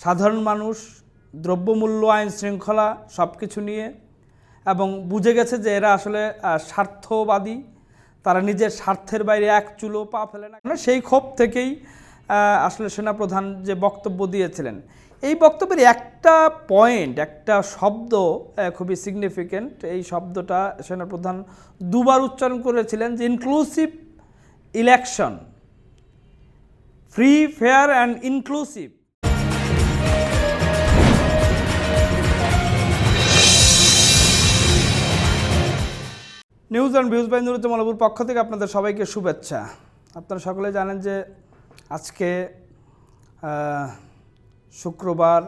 সাধারণ মানুষ, দ্রব্যমূল্য, আইন শৃঙ্খলা সব কিছু নিয়ে। এবং বুঝে গেছে যে এরা আসলে স্বার্থবাদী। তারা নিজের স্বার্থের বাইরে এক চুলো পা ফেলে না। মানে সেই ক্ষোভ থেকেই আসলে সেনাপ্রধান যে বক্তব্য দিয়েছিলেন। এই বক্তব্যের একটা পয়েন্ট একটা শব্দ খুবই সিগনিফিক্যান্ট এই শব্দটা সেনাপ্রধান দুবার উচ্চারণ করেছিলেন যে inclusive election free fair and inclusive news and views by নুরুজ্জামালাবুর পক্ষ থেকে আপনাদের সবাইকে শুভেচ্ছা। আপনারা সকলে জানেন যে আজকে শুক্রবার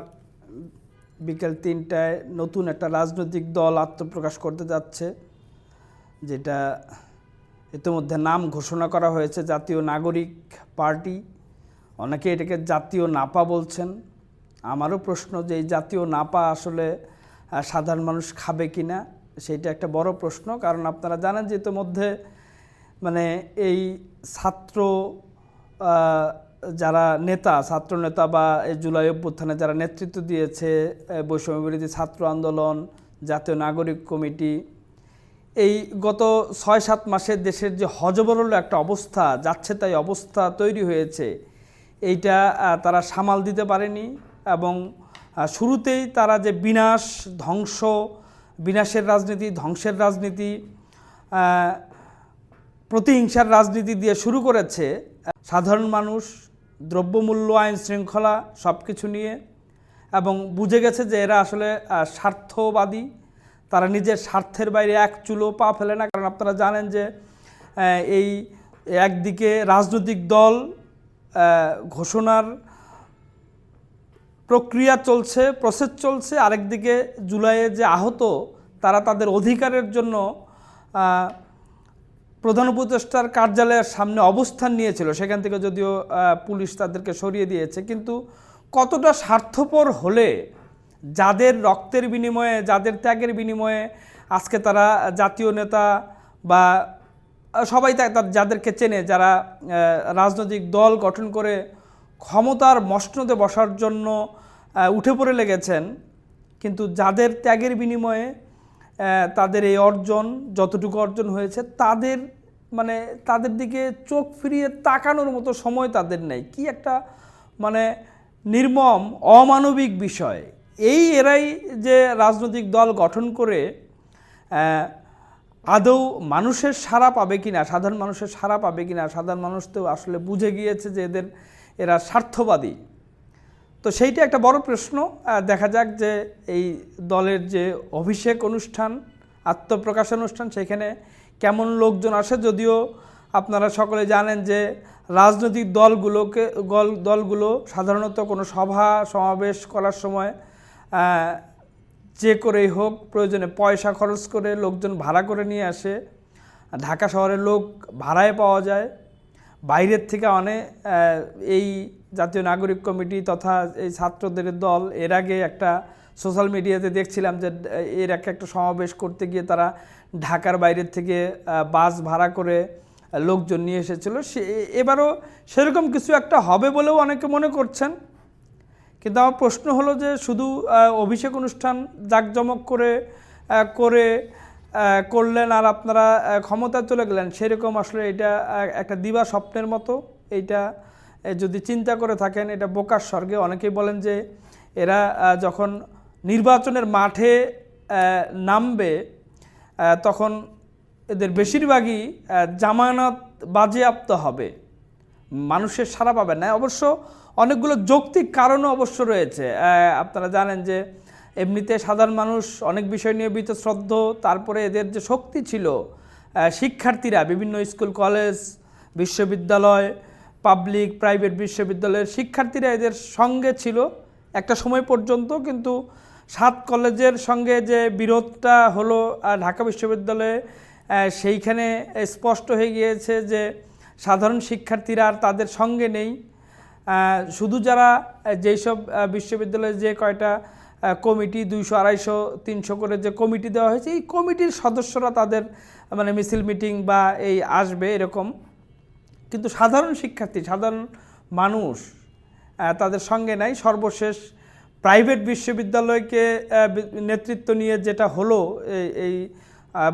বিকেল তিনটায় নতুন একটা রাজনৈতিক দল আত্মপ্রকাশ করতে যাচ্ছে, যেটা ইতিমধ্যে নাম ঘোষণা করা হয়েছে জাতীয় নাগরিক পার্টি। অনেকে এটাকে জাতীয় নাপা বলছেন। আমারও প্রশ্ন যে এই জাতীয় নাপা আসলে সাধারণ মানুষ খাবে কি না সেইটা একটা বড় প্রশ্ন কারণ আপনারা জানেন যে ইতিমধ্যে মানে এই ছাত্র যারা নেতা ছাত্র নেতা বা এই জুলাই অভ্যুত্থানে যারা নেতৃত্ব দিয়েছে আহ, বৈষম্য বিরোধী ছাত্র আন্দোলন জাতীয় নাগরিক কমিটি এই গত ছয় সাত মাসে দেশের যে হজবরল একটা অবস্থা যাচ্ছে তাই অবস্থা তৈরি হয়েছে এইটা তারা সামাল দিতে পারেনি এবং শুরুতেই তারা যে বিনাশ ধ্বংস বিনাশের রাজনীতি, ধ্বংসের রাজনীতি প্রতিহিংসার রাজনীতি দিয়ে শুরু করেছে সাধারণ মানুষ, দ্রব্যমূল্য, আইন শৃঙ্খলা সব কিছু নিয়ে। এবং বুঝে গেছে যে এরা আসলে স্বার্থবাদী। তারা নিজের স্বার্থের বাইরে এক চুলো পা ফেলে না। কারণ আপনারা জানেন যে এই একদিকে রাজনৈতিক দল ঘোষণার প্রক্রিয়া চলছে প্রসেস চলছে। আরেকদিকে জুলাইয়ে যে আহত, তারা তাদের অধিকারের জন্য প্রধান উপদেষ্টার কার্যালয়ের সামনে অবস্থান নিয়েছিল। সেখান থেকে যদিও পুলিশ তাদেরকে সরিয়ে দিয়েছে। কিন্তু কতটা স্বার্থপর হলে যাদের রক্তের বিনিময়ে, যাদের ত্যাগের বিনিময়ে আজকে তারা জাতীয় নেতা বা সবাই যাদেরকে চেনে, যারা রাজনৈতিক দল গঠন করে ক্ষমতার মসনদে বসার জন্য উঠে পড়ে লেগেছেন। কিন্তু যাদের ত্যাগের বিনিময়ে তাদের এই অর্জন, যতটুকু অর্জন হয়েছে, তাদের মানে তাদের দিকে চোখ ফিরিয়ে তাকানোর মতো সময় তাদের নেই। কি একটা মানে নির্মম, অমানবিক বিষয়। এই এরাই যে রাজনৈতিক দল গঠন করে আদৌ মানুষের সাড়া পাবে কি না সাধারণ মানুষের সাড়া পাবে কি না সাধারণ মানুষ তো আসলে বুঝে গিয়েছে যে এদের, এরা স্বার্থবাদী। তো সেইটা একটা বড় প্রশ্ন। দেখা যাক যে এই দলের যে অভিষেক অনুষ্ঠান, আত্মপ্রকাশ অনুষ্ঠান, সেখানে কেমন লোকজন আসে। যদিও আপনারা সকলে জানেন যে রাজনৈতিক দলগুলোকে, গল- দলগুলো সাধারণত কোনো সভা, সমাবেশ করার সময় যে করেই হোক প্রয়োজনে পয়সা খরচ করে লোকজন ভাড়া করে নিয়ে আসে। ঢাকা শহরের লোক ভাড়ায় পাওয়া যায়। বাইরের থেকে অনেক এই জাতীয় নাগরিক কমিটি তথা এই ছাত্রদের দল, এর আগে একটা সোশ্যাল মিডিয়াতে দেখছিলাম যে, এর এক একটা সমাবেশ করতে গিয়ে তারা ঢাকার বাইরের থেকে বাস ভাড়া করে লোকজন নিয়ে এসেছিল। সে, এবারও সেরকম কিছু একটা হবে বলেও অনেকে মনে করছেন। কিন্তু আমার প্রশ্ন হলো যে, শুধু অভিষেক অনুষ্ঠান জাঁকজমক করে করে করলেন আর আপনারা আহ, ক্ষমতায় চলে গেলেন সেরকম আসলে এটা একটা দিবা স্বপ্নের মতো। এইটা যদি চিন্তা করে থাকেন এটা বোকার স্বর্গে। অনেকেই বলেন যে এরা যখন নির্বাচনের মাঠে নামবে তখন এদের বেশিরভাগই জামানত বাজেয়াপ্ত হবে। মানুষের সারা পাবেন না। অবশ্য অনেকগুলো যৌক্তিক কারণও অবশ্য রয়েছে। আপনারা জানেন যে এমনিতে সাধারণ মানুষ অনেক বিষয় নিয়ে শ্রদ্ধ, তারপরে এদের যে শক্তি ছিল শিক্ষার্থীরা বিভিন্ন স্কুল, কলেজ, বিশ্ববিদ্যালয়, পাবলিক, প্রাইভেট বিশ্ববিদ্যালয়ের শিক্ষার্থীরা এদের সঙ্গে ছিল একটা সময় পর্যন্ত, কিন্তু সাত কলেজের সঙ্গে যে বিরোধটা হলো ঢাকা বিশ্ববিদ্যালয়ে সেইখানে স্পষ্ট হয়ে গিয়েছে যে সাধারণ শিক্ষার্থীরা আর তাদের সঙ্গে নেই। শুধু যারা যেই সব বিশ্ববিদ্যালয়ে যে কয়টা কমিটি দুইশো, আড়াইশো, তিনশো করে যে কমিটি দেওয়া হয়েছে, এই কমিটির সদস্যরা তাদের মানে মিছিল, মিটিং বা এই আসবে এরকম। কিন্তু সাধারণ শিক্ষার্থী, সাধারণ মানুষ তাদের সঙ্গে নাই। সর্বশেষ প্রাইভেট বিশ্ববিদ্যালয়কে নেতৃত্ব নিয়ে যেটা হলো এই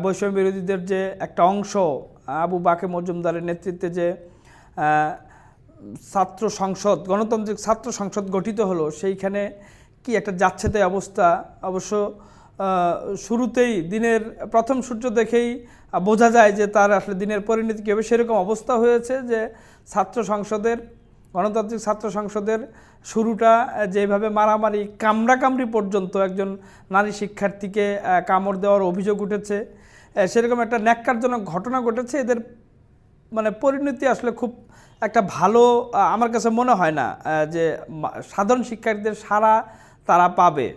বৈষম্য বিরোধীদের যে একটা অংশ, আবু বাকে মজুমদারের নেতৃত্বে যে ছাত্র সংসদ, গণতান্ত্রিক ছাত্র সংসদ গঠিত হলো, সেইখানে কি একটা যাচ্ছেতাই অবস্থা? অবশ্য শুরুতেই দিনের প্রথম সূর্য দেখেই বোঝা যায় যে তার আসলে দিনের পরিণতি কী হবে। সেরকম অবস্থা হয়েছে যে ছাত্র সংসদের, গণতান্ত্রিক ছাত্র সংসদের শুরুটা যেভাবে মারামারি, কামড়াকামড়ি পর্যন্ত একজন নারী শিক্ষার্থীকে কামড় দেওয়ার অভিযোগ উঠেছে। সেরকম একটা ন্যাক্কারজনক ঘটনা ঘটেছে। এদের মানে পরিণতি আসলে খুব একটা ভালো আমার কাছে মনে হয় না যে সাধারণ শিক্ষার্থীদের সারা তারা পাবে।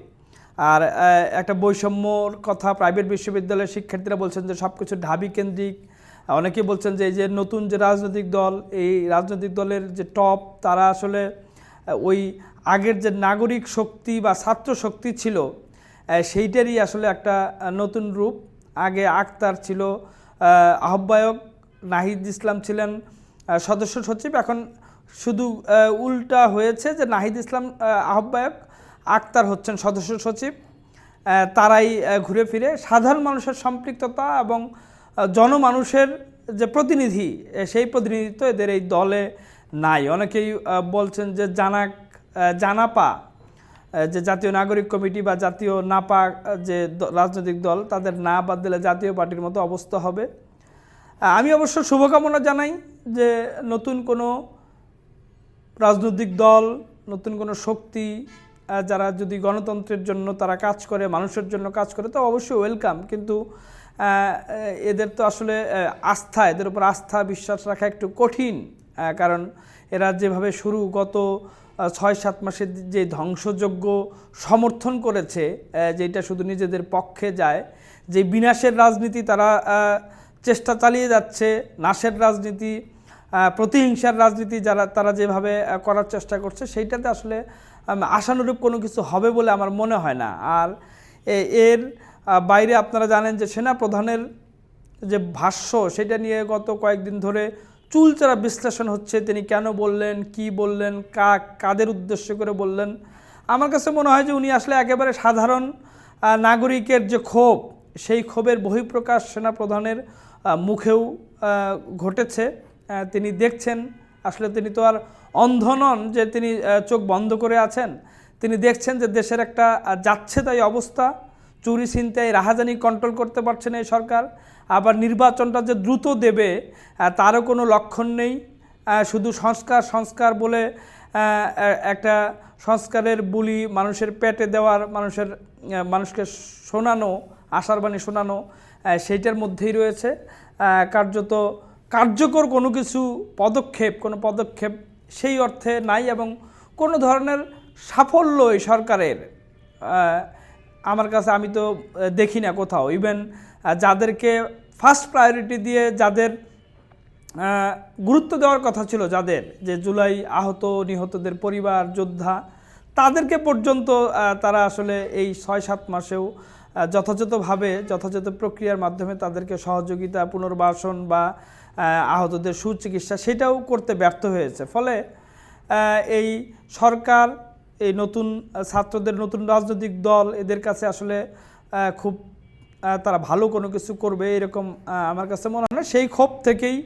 আর একটা বৈষম্যর কথা প্রাইভেট বিশ্ববিদ্যালয়ের শিক্ষার্থীরা বলছেন যে সব কিছু ঢাবি কেন্দ্রিক। অনেকে বলছেন যে এই যে নতুন যে রাজনৈতিক দল, এই রাজনৈতিক দলের যে টপ তারা আসলে ওই আগের যে নাগরিক শক্তি বা ছাত্র শক্তি ছিল সেইটারই আসলে একটা নতুন রূপ। আগে আক্তার ছিল আহ্বায়ক নাহিদ ইসলাম ছিলেন সদস্য সচিব। এখন শুধু উল্টা হয়েছে যে নাহিদ ইসলাম আহ্বায়ক। আক্তার হচ্ছেন সদস্য সচিব। তারাই ঘুরে ফিরে সাধারণ মানুষের সম্পৃক্ততা এবং জনমানুষের যে প্রতিনিধি সেই প্রতিনিধিত্ব এদের এই দলে নাই। অনেকেই বলছেন যে জানাক জানাপা যে জাতীয় নাগরিক কমিটি বা জাতীয় নাপা যে রাজনৈতিক দল, তাদের না বাদ দিলে জাতীয় পার্টির মতো অবস্থা হবে। আমি অবশ্য শুভকামনা জানাই যে নতুন কোনো রাজনৈতিক দল, নতুন কোনো শক্তি যারা যদি গণতন্ত্রের জন্য তারা কাজ করে, মানুষের জন্য কাজ করে তো অবশ্যই ওয়েলকাম কিন্তু এদের তো আসলে আস্থা, এদের উপর আস্থা, বিশ্বাস রাখা একটু কঠিন। কারণ এরা যেভাবে শুরু গত ছয়, সাত মাসের যে ধ্বংসযজ্ঞ সমর্থন করেছে যেটা শুধু নিজেদের পক্ষে যায়, যে বিনাশের রাজনীতি তারা চেষ্টা চালিয়ে যাচ্ছে, নাশের রাজনীতি প্রতিহিংসার রাজনীতি যারা, তারা যেভাবে করার চেষ্টা করছে, সেইটাতে আসলে আশানুরূপ কোনো কিছু হবে বলে আমার মনে হয় না। আর এর বাইরে আপনারা জানেন যে সেনা প্রধানের যে ভাষ্য, সেটা নিয়ে গত কয়েকদিন ধরে চুলচারা বিশ্লেষণ হচ্ছে। তিনি কেন বললেন, কি বললেন, কা, কাদের উদ্দেশ্য করে বললেন? আমার কাছে মনে হয় যে উনি আসলে একেবারে সাধারণ নাগরিকের যে ক্ষোভ, সেই ক্ষোভের বহিঃপ্রকাশ সেনাপ্রধানের মুখেও ঘটেছে। তিনি দেখছেন। আসলে তিনি তো আর অন্ধ নন যে তিনি চোখ বন্ধ করে আছেন, তিনি দেখছেন যে দেশের একটা যাচ্ছে তাই অবস্থা। চুরি, ছিনতাই, রাহাজানি কন্ট্রোল করতে পারছে না এই সরকার। আবার নির্বাচনটা যে দ্রুত দেবে তারও কোনো লক্ষণ নেই। শুধু সংস্কার সংস্কার বলে একটা সংস্কারের বুলি মানুষের পেটে দেওয়ার, মানুষের মানুষকে শোনানো, আশার বাণী শোনানো সেইটার মধ্যেই রয়েছে। কার্যত কার্যকর কোনো কিছু পদক্ষেপ, কোনো পদক্ষেপ সেই অর্থে নাই এবং কোনো ধরনের সাফল্য এই সরকারের আমার কাছে আমি তো দেখি না কোথাও। ইভেন যাদেরকে ফার্স্ট প্রায়োরিটি দিয়ে যাদের গুরুত্ব দেওয়ার কথা ছিল যাদের, যে জুলাই আহত নিহতদের পরিবার, যোদ্ধা, তাদেরকে পর্যন্ত তারা আসলে এই ছয় সাত মাসেও যথাযথভাবে, যথাযথ প্রক্রিয়ার মাধ্যমে তাদেরকে সহযোগিতা, পুনর্বাসন বা আহতদের সুচিকিৎসা সেটাও করতে ব্যর্থ হয়েছে ফলে এই সরকার, এই নতুন ছাত্রদের, নতুন রাজনৈতিক দল, এদের কাছে আসলে খুব তারা ভালো কোনো কিছু করবে এরকম আমার কাছে মনে হয় না। সেই ক্ষোভ থেকেই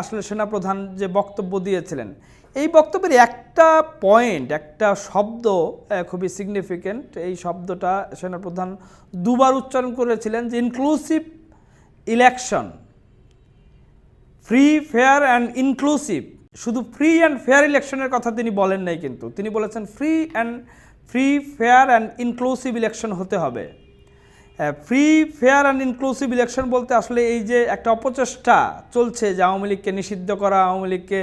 আসলে সেনাপ্রধান যে বক্তব্য দিয়েছিলেন, এই বক্তব্যের একটা পয়েন্ট, একটা শব্দ খুবই সিগনিফিক্যান্ট এই শব্দটা সেনাপ্রধান দুবার উচ্চারণ করেছিলেন যে inclusive election free, fair and inclusive. শুধু ফ্রি অ্যান্ড ফেয়ার ইলেকশনের কথা তিনি বলেন নাই কিন্তু। তিনি বলেছেন free and, free, fair and inclusive election হতে হবে। Free, fair and inclusive election বলতে আসলে এই যে একটা অপচেষ্টা চলছে যে আওয়ামী লীগকে নিষিদ্ধ করা, আওয়ামী লীগকে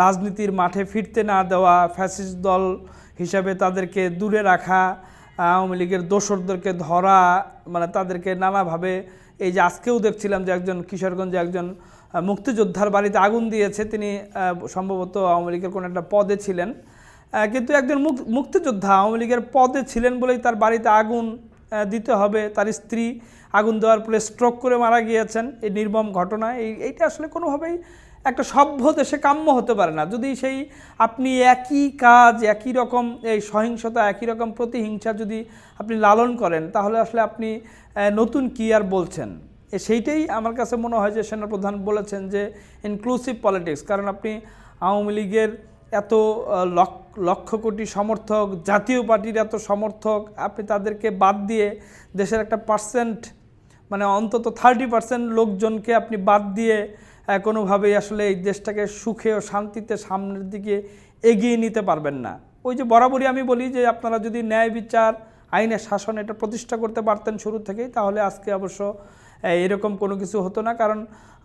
রাজনীতির মাঠে ফিরতে না দেওয়া, ফ্যাসিস্ট দল হিসাবে তাদেরকে দূরে রাখা, আওয়ামী লীগের দোসরদেরকে ধরা মানে তাদেরকে নানাভাবে এই যে আজকেও দেখছিলাম যে একজন কিশোরগঞ্জে একজন মুক্তিযোদ্ধার বাড়িতে আগুন দিয়েছে। তিনি সম্ভবত আওয়ামী লীগের কোনো একটা পদে ছিলেন। কিন্তু একজন মুক- মুক্তিযোদ্ধা আওয়ামী লীগের পদে ছিলেন বলেই তার বাড়িতে আগুন দিতে হবে। তার স্ত্রী আগুন দেওয়ার পরে স্ট্রোক করে মারা গিয়েছেন। এই নির্মম ঘটনা, এই, এইটা আসলে কোনোভাবেই একটা সভ্য দেশে কাম্য হতে পারে না। যদি সেই আপনি একই কাজ, একই রকম, এই সহিংসতা, একই রকম প্রতিহিংসা যদি আপনি লালন করেন, তাহলে আসলে আপনি নতুন কি আর বলছেন? সেইটাই আমার কাছে মনে হয় যে সেনাপ্রধান বলেছেন যে ইনক্লুসিভ পলিটিক্স কারণ আপনি আওয়ামী লীগের এত লক্ষ কোটি সমর্থক, জাতীয় পার্টির এত সমর্থক, আপনি তাদেরকে বাদ দিয়ে দেশের একটা পার্সেন্ট মানে অন্তত থার্টি পার্সেন্ট লোকজনকে আপনি বাদ দিয়ে কোনোভাবেই আসলে এই দেশটাকে সুখে ও শান্তিতে সামনের দিকে এগিয়ে নিতে পারবেন না। ওই যে বরাবরই আমি বলি যে আপনারা যদি ন্যায় বিচার, আইনের শাসন এটা প্রতিষ্ঠা করতে পারতেন শুরু থেকেই, তাহলে আজকে অবশ্য এরকম কোনো কিছু হতো না। কারণ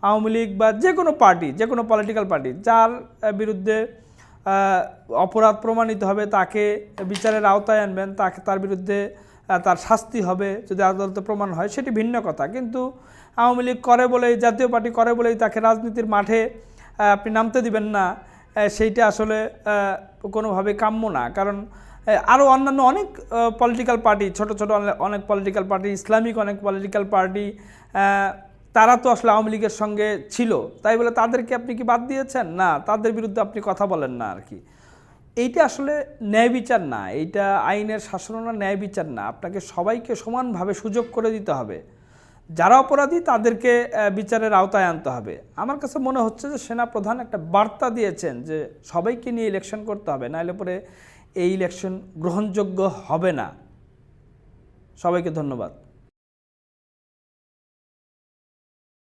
আওয়ামী লীগ বা যে কোনো পার্টি, যে কোনো পলিটিক্যাল পার্টি যার বিরুদ্ধে অপরাধ প্রমাণিত হবে, তাকে বিচারের আওতায় আনবেন, তাকে তার বিরুদ্ধে তার শাস্তি হবে, যদি আদালতে প্রমাণ হয়, সেটি ভিন্ন কথা। কিন্তু আওয়ামী লীগ করে বলেই, জাতীয় পার্টি করে বলেই তাকে রাজনীতির মাঠে আপনি নামতে দিবেন না সেইটা আসলে কোনোভাবে কাম্য না। কারণ আরও অন্যান্য অনেক পলিটিক্যাল পার্টি ছোট ছোট অনেক পলিটিক্যাল পার্টি ইসলামিক অনেক পলিটিক্যাল পার্টি তারা তো আসলে আওয়ামী লীগের সঙ্গে ছিল। তাই বলে তাদেরকে আপনি কি বাদ দিয়েছেন? না, তাদের বিরুদ্ধে আপনি কথা বলেন না আর কি। এইটা আসলে ন্যায় বিচার না, এইটা আইনের শাসন না, ন্যায় বিচার না। আপনাকে সবাইকে সমানভাবে সুযোগ করে দিতে হবে। যারা অপরাধী, তাদেরকে বিচারের আওতায় আনতে হবে। আমার কাছে মনে হচ্ছে যে সেনা প্রধান একটা বার্তা দিয়েছেন যে সবাইকে নিয়ে ইলেকশন করতে হবে, নাহলে পরে এই ইলেকশন গ্রহণযোগ্য হবে না। সবাইকে ধন্যবাদ।